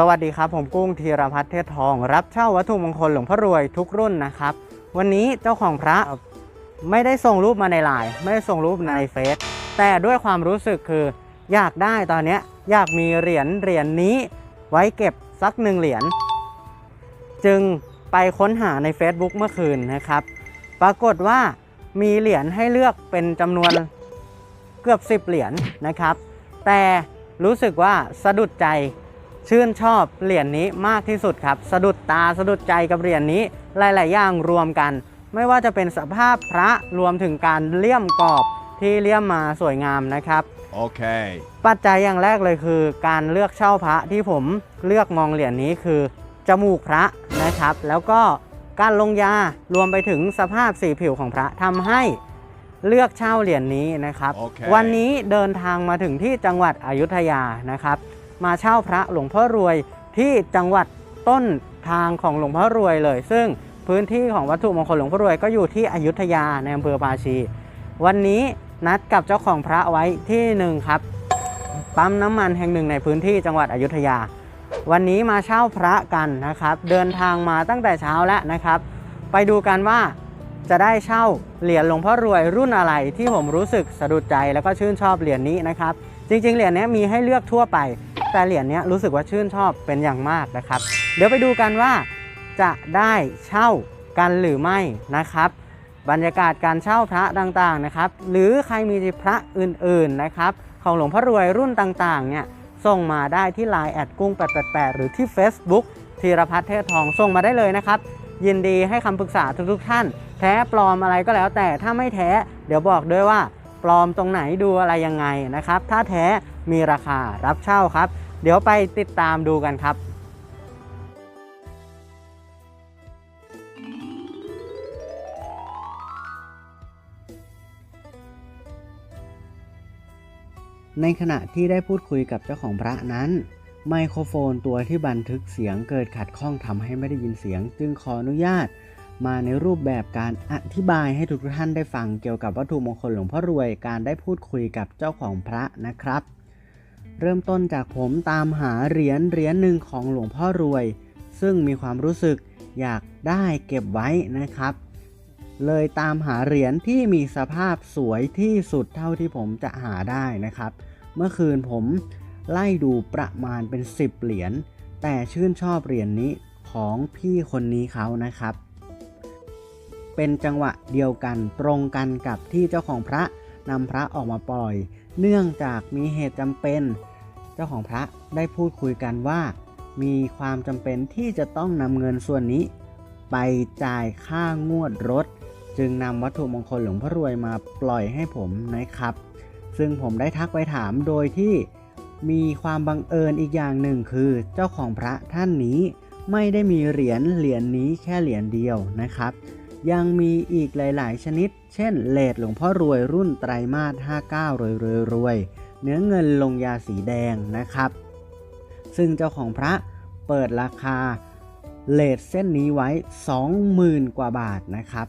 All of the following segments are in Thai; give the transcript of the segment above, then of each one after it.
สวัสดีครับ ผมกุ้งธีรพัฒน์เทศทอง รับเช่าวัตถุมงคลหลวงพ่อรวยทุกรุ่นนะครับ วันนี้เจ้าของพระไม่ได้ส่งรูปมาในไลน์ไม่ได้ส่งรูปในเฟซแต่ด้วยความรู้สึกคือ อยากได้ตอนนี้อยากมีเหรียญเหรียญนี้ ไว้เก็บสักหนึ่งเหรียญจึงไปค้นหาใน Facebook เมื่อคืนนะครับ ปรากฏว่ามีเหรียญให้เลือกเป็นจำนวนเกือบ 10 เหรียญนะครับ แต่รู้สึกว่าสะดุดใจ ชื่นชอบเหรียญนี้มากที่สุดครับ สะดุดตาสะดุดใจกับเหรียญนี้หลาย ๆ อย่างรวมกัน ไม่ว่าจะเป็นสภาพพระรวมถึงการเลี่ยมกรอบที่เลี่ยมมาสวยงามนะครับ Okay. ปัจจัยอย่างแรกเลยคือ การเลือกเช่าพระที่ผมเลือกมองเหรียญนี้คือจมูกพระนะครับ แล้วก็การลงยารวมไปถึงสภาพสีผิวของพระทำให้เลือกเช่าเหรียญนี้นะครับโอเควันนี้เดินทางมาถึงที่จังหวัดอยุธยานะครับ มาเช่าพระหลวงพ่อรวยที่จังหวัดต้นทางของหลวงพ่อรวยเลย ซึ่งพื้นที่ของวัตถุมงคลหลวงพ่อรวยก็อยู่ที่อยุธยาในอำเภอภาชี วันนี้นัดกับเจ้าของพระไว้ที่หนึ่งครับปั๊มน้ำมันแห่งหนึ่งในพื้นที่จังหวัดอยุธยา วันนี้มาเช่าพระกันนะครับ เดินทางมาตั้งแต่เช้าแล้วนะครับ ไปดูกันว่าจะได้เช่าเหรียญหลวงพ่อรวยรุ่นอะไรที่ผมรู้สึกสะดุดใจแล้วก็ชื่นชอบเหรียญนี้นะครับ จริง ๆ เหรียญนี้มีให้เลือกทั่วไป แต่เหรียญนี้รู้สึกว่าชื่นชอบเป็นอย่างมากนะครับ เดี๋ยวไปดูกันว่าจะได้เช่ากันหรือไม่นะครับ บรรยากาศการเช่าพระต่างๆนะครับ หรือใครมีพระอื่นๆนะครับ ของหลวงพ่อรวยรุ่นต่างๆเนี่ยส่งมาได้ที่ Line แอดกุ้ง888 หรือที่ Facebook ธีรพัฒน์เทศทองส่งมาได้เลยนะครับ ยินดีให้คำปรึกษาทุกๆท่าน แท้ปลอมอะไรก็แล้วแต่ถ้าไม่แท้ เดี๋ยวบอกด้วยว่า ปลอมตรงไหนดูอะไรยังไงนะครับ ถ้าแท้มีราคารับเช่าครับ เดี๋ยวไปติดตามดูกันครับในขณะที่ได้พูดคุยกับเจ้าของพระนั้น ไมโครโฟนตัวที่บันทึกเสียงเกิดขัดข้องทำให้ไม่ได้ยินเสียง จึงขออนุญาต มาในรูปแบบการอธิบายให้ทุกท่านได้ฟังเกี่ยวกับวัตถุมงคลหลวงพ่อรวยการได้พูดคุยกับเจ้าของพระนะครับ เริ่มต้นจากผมตามหาเหรียญเหรียญหนึ่งของหลวงพ่อรวย ซึ่งมีความรู้สึกอยากได้เก็บไว้นะครับ เลยตามหาเหรียญที่มีสภาพสวยที่สุดเท่าที่ผมจะหาได้นะครับ เมื่อคืนผมไล่ดูประมาณเป็น 10 เหรียญแต่ชื่นชอบเหรียญนี้ของพี่คนนี้เขานะครับ เป็นจังหวะเดียวกันตรงกันกับที่เจ้าของพระนำพระออกมาปล่อย เนื่องจากมีเหตุจำเป็น เจ้าของพระได้พูดคุยกันว่า มีความจำเป็นที่จะต้องนำเงินส่วนนี้ ไปจ่ายค่างวดรถ จึงนำวัตถุมงคลหลวงพ่อรวยมาปล่อยให้ผมนะครับ ซึ่งผมได้ทักไปถามโดยที่มีความบังเอิญอีกอย่างหนึ่งคือเจ้าของพระท่านนี้ไม่ได้มีเหรียญเหรียญนี้แค่เหรียญเดียวนะครับ ยังมีอีกหลาย ๆ ชนิด เช่นเลดหลวงพ่อรวยรุ่นไตรมาส 59 รวยรวยรวย เนื้อเงินลงยาสีแดงนะครับ ซึ่งเจ้าของพระเปิดราคาเลทเส้นนี้ไว้ 20,000 กว่าบาทนะครับ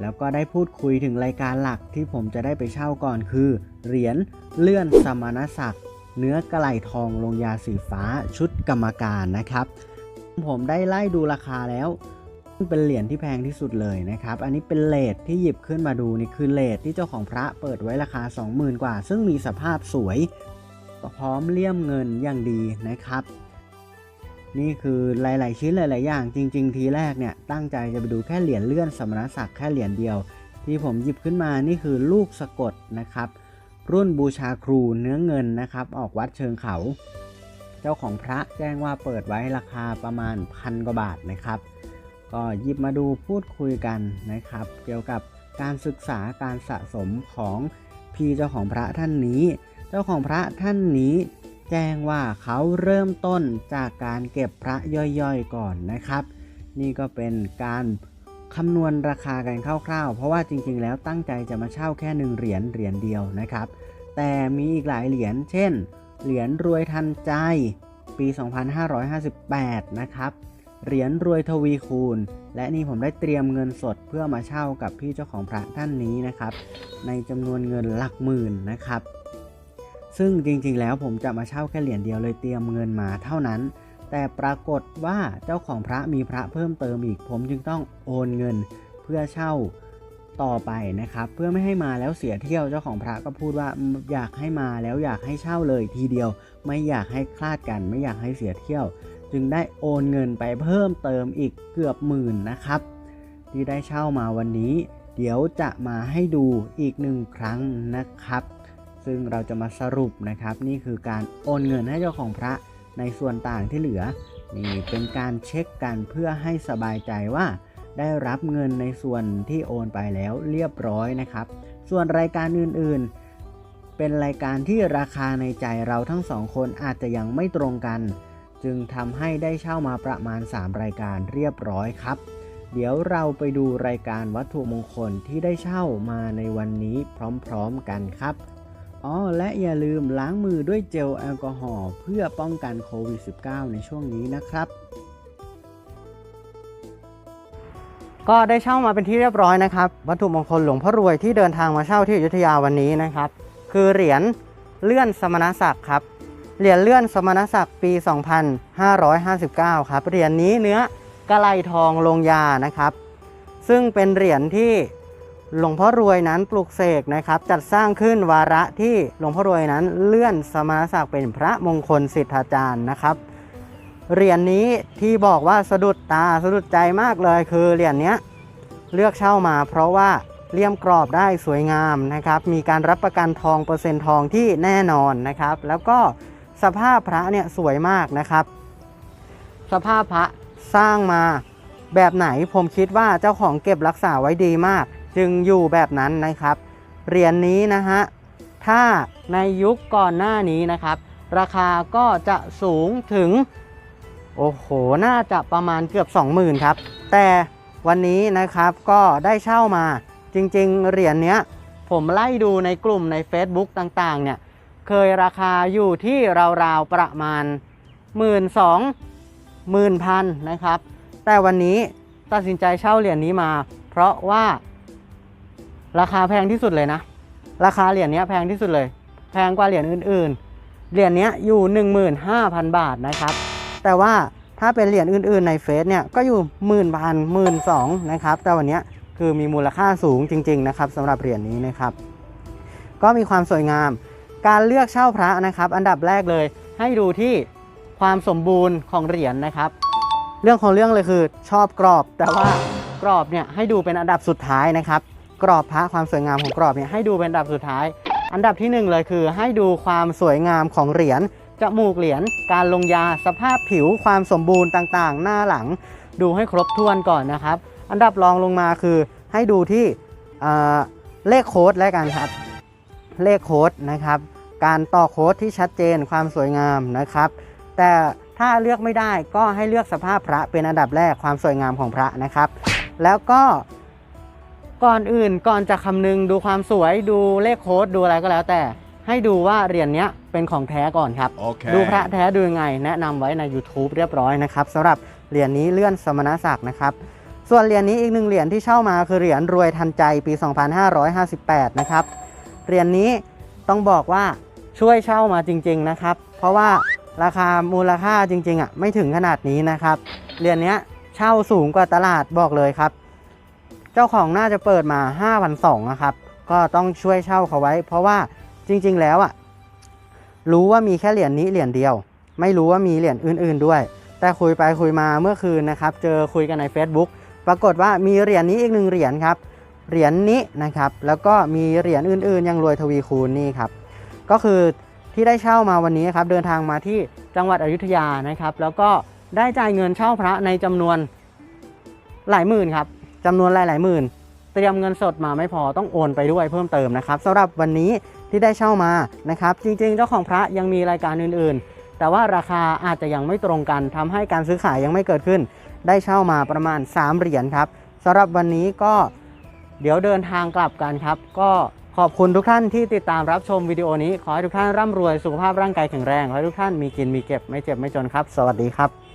แล้วก็ได้พูดคุยถึงรายการหลักที่ผมจะได้ไปเช่าก่อนคือ เหรียญเลื่อนสมณศักดิ์ เนื้อกระไหลทองลงยาสีฟ้าชุดกรรมการนะครับ ผมได้ไล่ดูราคาแล้ว เป็นเหรียญที่แพงที่สุดเลยนะครับ อันนี้เป็นเลทที่หยิบขึ้นมาดูนี่คือเลทที่เจ้าของพระเปิดไว้ราคา 20,000 กว่า ซึ่งมีสภาพสวยพร้อมเลี่ยมเงินอย่างดีนะครับ นี่คือหลาย ๆ ชิ้นหลาย ๆ อย่าง จริง ๆ ทีแรกเนี่ยตั้งใจจะไปดูแค่เหรียญเลื่อนสมณศักดิ์แค่เหรียญเดียว ที่ผมหยิบขึ้นมานี่คือลูกสะกดนะครับ รุ่นบูชาครูเนื้อเงินนะครับ ออกวัดเชิงเขา เจ้าของพระแจ้งว่าเปิดไว้ราคาประมาณพันกว่าบาทนะครับ ก็หยิบมาดูพูดคุยกันนะครับ เกี่ยวกับการศึกษาการสะสมของพี่เจ้าของพระท่านนี้ เจ้าของพระท่านนี้ แจ้งว่าเขาเริ่มต้นจากการเก็บพระย่อยๆก่อนนะครับ นี่ก็เป็นการคำนวณราคากันคร่าวๆ เพราะว่าจริงๆ แล้วตั้งใจจะมาเช่าแค่หนึ่งเหรียญเหรียญเดียวนะครับ แต่มีอีกหลายเหรียญเช่น เหรียญรวยทันใจปี 2558 นะครับ เหรียญรวยทวีคูณ และนี่ผมได้เตรียมเงินสดเพื่อมาเช่ากับพี่เจ้าของพระท่านนี้นะครับ ในจำนวนเงินหลักหมื่นนะครับ ซึ่งจริงๆแล้วผมจะมาเช่าแค่เหรียญเดียวเลยเตรียมเงินมาเท่านั้น แต่ปรากฏว่าเจ้าของพระมีพระเพิ่มเติมอีก ผมจึงต้องโอนเงินเพื่อเช่าต่อไปนะครับ เพื่อไม่ให้มาแล้วเสียเที่ยวเจ้าของพระก็พูดว่าอยากให้มาแล้วอยากให้เช่าเลยทีเดียว ไม่อยากให้คลาดกัน ไม่อยากให้เสียเที่ยว จึงได้โอนเงินไปเพิ่มเติมอีกเกือบหมื่นนะครับ ที่ได้เช่ามาวันนี้ เดี๋ยวจะมาให้ดูอีกหนึ่งครั้งนะครับ ซึ่งเราจะมาสรุปนะครับ นี่คือการโอนเงินให้เจ้าของพระในส่วนต่างที่เหลือ นี่เป็นการเช็คกันเพื่อให้สบายใจว่า ได้รับเงินในส่วนที่โอนไปแล้วเรียบร้อยนะครับ ส่วนรายการอื่นๆ เป็นรายการที่ราคาในใจเราทั้งสองคนอาจจะยังไม่ตรงกัน จึงทำให้ได้เช่ามาประมาณ 3 รายการเรียบร้อยครับ เดี๋ยวเราไปดูรายการวัตถุมงคลที่ได้เช่ามาในวันนี้พร้อมๆกันครับอ๋อและอย่าลืมล้างมือด้วยเจลแอลกอฮอล์เพื่อป้องกันโควิด -19 ในช่วงนี้นะครับ ก็ได้เช่ามาเป็นที่เรียบร้อยนะครับ วัตถุมงคลหลวงพ่อรวยที่เดินทางมาเช่าที่อยุธยาวันนี้นะครับ คือเหรียญเลื่อนสมณศักดิ์ครับ เหรียญเลื่อนสมณศักดิ์ปี 2559 ครับเหรียญนี้เนื้อกะไลทองลงยานะครับ ซึ่งเป็นเหรียญที่หลวงพ่อรวยนั้นปลุกเสกนะครับ จัดสร้างขึ้นวาระที่หลวงพ่อรวยนั้นเลื่อนสมณศักดิ์เป็นพระมงคลสิทธาจารย์นะครับเหรียญนี้ที่บอกว่าสะดุดตาสะดุดใจมากเลยคือเหรียญเนี้ยเลือกเช่ามา เพราะว่าเลี่ยมกรอบได้สวยงามนะครับ มีการรับประกันทองเปอร์เซ็นต์ทองที่แน่นอนนะครับ แล้วก็ สภาพพระเนี่ยสวยมากนะครับ สภาพพระสร้างมาแบบไหนผมคิดว่าเจ้าของเก็บรักษาไว้ดีมาก จึงอยู่แบบนั้นนะครับ เหรียญนนี้นะฮะถ้าในยุคก่อนหน้านี้นะครับ ราคาก็จะสูงถึง โอ้โห น่าจะประมาณเกือบ 20,000ครับ แต่วันนี้นะครับก็ได้เช่ามาจริงๆ เหรียญเนี้ยผมไล่ดูในกลุ่มใน Facebook ต่างๆเนี่ย เคยราคาอยู่ที่ราวๆประมาณ 1 2 0 0 0 1พันนะครับ แต่วันนี้ตัดสินใจเช่าเหรียญนี้มา เพราะว่าราคาแพงที่สุดเลยนะ ราคาเหรียญนี้แพงที่สุดเลย แพงกว่าเหรียญอื่น ๆ เหรียญนี้อยู่ 15,000 บาทนะครับ แต่ว่าถ้าเป็นเหรียญอื่น ๆ ในเฟซเนี่ยก็อยู่หมื่นพันหมื่นสองนะครับ แต่วันนี้คือมีมูลค่าสูงจริง ๆ นะครับสำหรับเหรียญนี้นะครับ ก็มีความสวยงาม การเลือกเช่าพระนะครับ อันดับแรกเลย ให้ดูที่ความสมบูรณ์ของเหรียญนะครับ เรื่องของเรื่องเลยคือชอบกรอบ แต่ว่ากรอบเนี่ยให้ดูเป็นอันดับสุดท้ายนะครับ กรอบพระความสวยงามของกรอบเนี่ยให้ดูเป็นอันดับสุดท้าย อันดับที่หนึ่งเลยคือ ให้ดูความสวยงามของเหรียญจมูกเหรียญการลงยาสภาพผิวความสมบูรณ์ต่างๆ หน้าหลัง ดูให้ครบถ้วนก่อนนะครับ อันดับรองลงมาคือให้ดูที่เลขโค้ดแล้วกันครับ เลขโค้ดนะครับ การต่อโค้ดที่ชัดเจนความสวยงามนะครับ แต่ถ้าเลือกไม่ได้ก็ให้เลือกสภาพพระเป็นอันดับแรกความสวยงามของพระนะครับ แล้วก็ก่อนอื่นก่อนจะคำนึงดูความสวยดูเลขโค้ดดูอะไรก็แล้วแต่ ให้ดูว่าเหรียญเนี้ยเป็นของแท้ก่อนครับ Okay. ดูพระแท้ดูยังไง แนะนำไว้ใน YouTube เรียบร้อยนะครับสำหรับเหรียญนี้เลื่อนสมณศักดิ์นะครับ ส่วนเหรียญนี้อีกหนึ่งเหรียญที่เช่ามาคือเหรียญรวยทันใจปี 2558 นะครับ เหรียญนี้ต้องบอกว่าช่วยเช่ามาจริง ๆนะครับ เพราะว่าราคามูลค่าจริงๆอะไม่ถึงขนาดนี้นะครับเหรียญเนี้เช่าสูงกว่าตลาดบอกเลยครับ เจ้าของน่าจะเปิดมา5,200นะครับก็ต้องช่วยเช่าเขาไว้ เพราะว่าจริงๆแล้วอะรู้ว่ามีแค่เหรียญนี้เหรียญเดียว ไม่รู้ว่ามีเหรียญอื่น ๆด้วย แต่คุยไปคุยมาเมื่อคืนนะครับ เจอคุยกันใน Facebook ปรากฏว่ามีเหรียญนี้อีกหนึ่งเหรียญครับ เหรียญนี้นะครับ แล้วก็มีเหรียญอื่นๆ ยังรวยทวีคูณนี่ครับ ก็คือที่ได้เช่ามาวันนี้ครับเดินทางมาที่จังหวัดอยุธยานะครับ แล้วก็ได้จ่ายเงินเช่าพระในจำนวนหลายหมื่นครับจำนวนหลายหลายหมื่น เตรียมเงินสดมาไม่พอต้องโอนไปด้วยเพิ่มเติมนะครับสำหรับวันนี้ที่ได้เช่ามานะครับ จริง ๆ เจ้าของพระยังมีรายการอื่นๆ แต่ว่าราคาอาจจะยังไม่ตรงกันทำให้การซื้อขายยังไม่เกิดขึ้น ได้เช่ามาประมาณ 3 เหรียญครับสำหรับวันนี้ก็ เดี๋ยวเดินทางกลับกันครับ ก็ขอบคุณทุกท่านที่ติดตามรับชมวิดีโอนี้ ขอให้ทุกท่านร่ำรวยสุขภาพร่างกายแข็งแรง ขอให้ทุกท่านมีกินมีเก็บไม่เจ็บไม่จนครับ สวัสดีครับ